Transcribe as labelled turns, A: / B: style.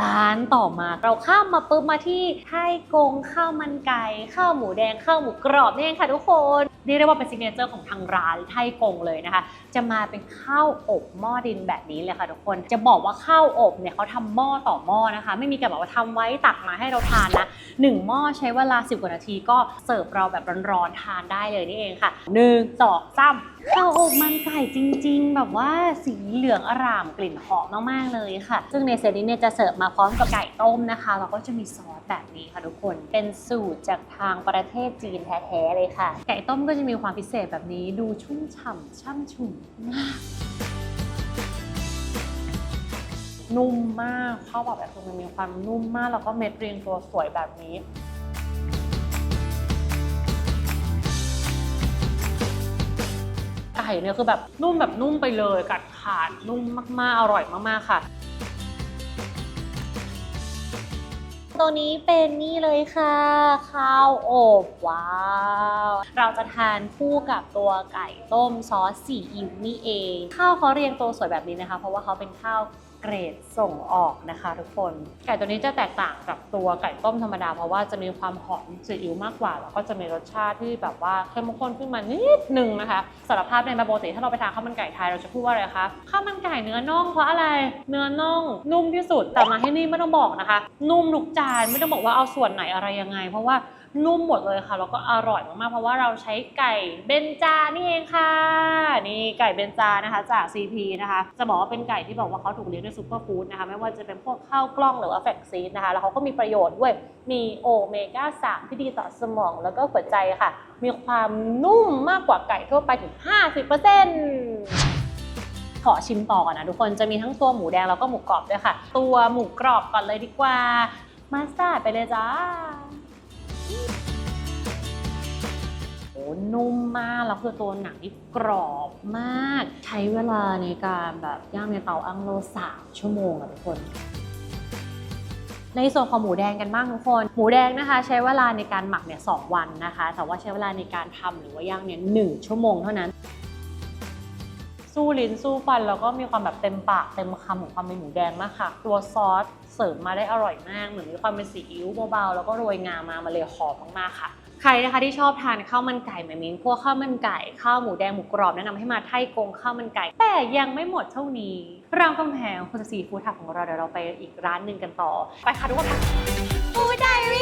A: ร้านต่อมาเราข้ามมาปุ๊บมาที่ไทยกงข้าวมันไก่ข้าวหมูแดงข้าวหมูกรอบนี่เองค่ะทุกคน เรียกได้ว่าเป็นซิกเนเจอร์ของทางร้านไทยกงเลยนะคะ จะมาเป็นข้าวอบหม้อดินแบบนี้เลยค่ะทุกคน จะบอกว่าข้าวอบเนี่ยเขาทำหม้อต่อหม้อนะคะ ไม่มีการบอกว่าทำไว้ตักมาให้เราทานนะหนึ่งหม้อใช้เวลา 10 กว่านาทีก็เสิร์ฟเราแบบร้อนๆทานได้เลยนี่เองค่ะหนึ่งสองข้าวอบมันไก่จริง ๆ แบบว่าสีเหลืองอร่ามกลิ่นหอมมากๆเลยค่ะ ซึ่งในเซตนี้เนี่ยจะเสิร์ฟมาพร้อมกับไก่ต้มนะคะแล้วก็จะมีซอสแบบนี้ค่ะทุกคน เป็นสูตรจากทางประเทศจีนแท้ๆเลยค่ะ ไก่ต้มก็ก็จะมีความพิเศษแบบนี้ดูชุ่มฉ่ำช่ำชุ่มมากนุ่มมากข้าวแบบแบบคือมันมีความนุ่มมาก แล้วก็เม็ดเรียงตัวสวยแบบนี้ ไก่เนี่ยคือแบบนุ่มแบบนุ่มไปเลย กัดขาดนุ่มมากๆ อร่อยมากๆค่ะ ตัวนี้เป็นนี่เลยค่ะ ข้าวอบว้าว เราจะทานคู่กับตัวไก่ต้มซอสสีอิ๊วนี่เอง ข้าวเขาเรียงตัวสวยแบบนี้นะคะ เพราะว่าเขาเป็นข้าว เกรดส่งออกนะคะ ทุกคน ไก่ตัวนี้จะแตกต่างจากตัวไก่ต้มธรรมดา เพราะว่าจะมีความหอมซีอิ๊วมากกว่า แล้วก็จะมีรสชาติที่แบบว่าเข้มข้นขึ้นมานิดนึงนะคะสารภาพในยปกติถ้าเราไปทานข้าวมันไก่ไทยเราจะพูดว่าอะไรคะข้าวมันไก่เนื้อน่องเพราะอะไร เนื้อน่องนุ่มที่สุดแต่มาที่นี่ไม่ต้องบอกนะคะ นุ่มทุกจานไม่ต้องบอกว่าเอาส่วนไหนอะไรยังไง เพราะว่า นุ่มหมดเลยค่ะแล้วก็อร่อยมากๆ เพราะว่าเราใช้ไก่เบนจานี่เองค่ะ นี่ไก่เบนจานะคะจาก CP นะคะ จะบอกว่าเป็นไก่ที่บอกว่าเขาถูกเลี้ยงด้วยซูเปอร์ฟู้ดนะคะ ไม่ว่าจะเป็นพวกข้าวกล้องหรือว่าแฟกซีดนะคะ แล้วเขาก็มีประโยชน์ด้วย มีโอเมก้า 3 ที่ดีต่อสมองแล้วก็หัวใจค่ะ มีความนุ่มมากกว่าไก่ทั่วไปถึง 50%ขอชิมต่อก่อนนะทุกคนจะมีทั้งตัวหมูแดงแล้วก็หมูกรอบด้วยค่ะ ตัวหมูกรอบก่อนเลยดีกว่า มาสตาร์ดไปเลยจ้า นุ่มมาก แล้วคือตัวหนังที่กรอบมาก ใช้เวลาในการแบบย่างในเตาอั้งโลสามชั่วโมงอะทุกคน ในส่วนของหมูแดงกันบ้างทุกคน หมูแดงนะคะ ใช้เวลาในการหมักเนี่ยสวันนะคะ แต่ว่าใช้เวลาในการทำหรือว่าย่างเนี่ยหนึ่งชั่วโมงเท่านั้น สู้ลิ้นสู้ฟันแล้วก็มีความแบบเต็มปากเต็มคำของความเป็นหมูแดงมากค่ะ ตัวซอสเสริมมาได้อร่อยมาก เหมือนมีความเป็นซีอิ๊วเบาๆแล้วก็โรยงามามาเลยหอมมากๆค่ะ ใครนะคะที่ชอบทานข้าวมันไก่แบบนี้พวกข้าวมันไก่ข้าวหมูแดงหมูกรอบแนะนำให้มาไทยกงข้าวมันไก่ แต่ยังไม่หมดเท่านี้รามคำแหงคุณซีฟู้ดทับของเราเดี๋ยวเราไปอีกร้านหนึ่งกันต่อ ไปค่ะทุกคน
B: ฟูดไดรี่